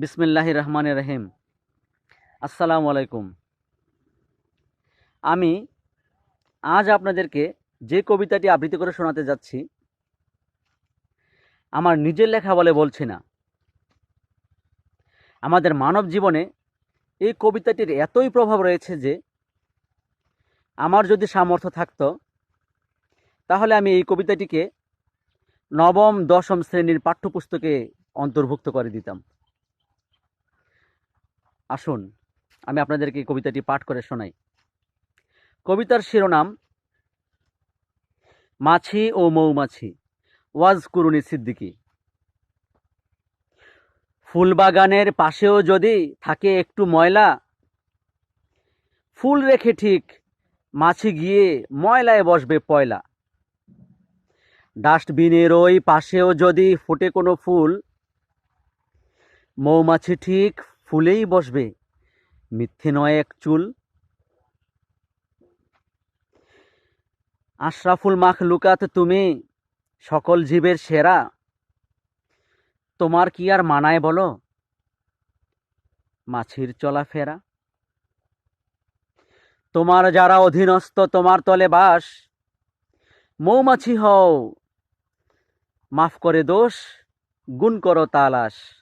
বিসমিল্লাহ রহমান রহিম আসসালামু আলাইকুম আমি আজ আপনাদেরকে যে কবিতাটি আবৃত্তি করে শোনাতে যাচ্ছি, আমার নিজের লেখা বলে বলছি না। আমাদের মানব জীবনে এই কবিতাটির এতই প্রভাব রয়েছে যে, আমার যদি সামর্থ্য থাকত, তাহলে আমি এই কবিতাটিকে নবম, দশম শ্রেণির পাঠ্যপুস্তকে অন্তর্ভুক্ত করে দিতাম। আসুন, আমি আপনাদেরকে কবিতাটি পাঠ করে শোনাই। কবিতার শিরোনাম, মাছি ও মৌমাছি, ওয়াজ কুরুনি সিদ্দিকি। ফুলবাগানের পাশেও যদি থাকে একটু ময়লা, ফুল রেখে ঠিক মাছি গিয়ে ময়লায় বসবে পয়লা। ডাস্টবিনের ওই পাশেও যদি ফোটে কোনো ফুল, মৌমাছি ঠিক ফুলেই বসবে। মিথ্যে নয় এক চুল। আশরাফুল মাখলুকাত তুমি, সকল জীবের সেরা। তোমার কি আর মানায় বলো? মাছির চলাফেরা তোমার যারা অধীনস্থ, তোমার তলে বাস। মৌমাছি হও, মাফ করে দোষ, গুণ করো তালাশ।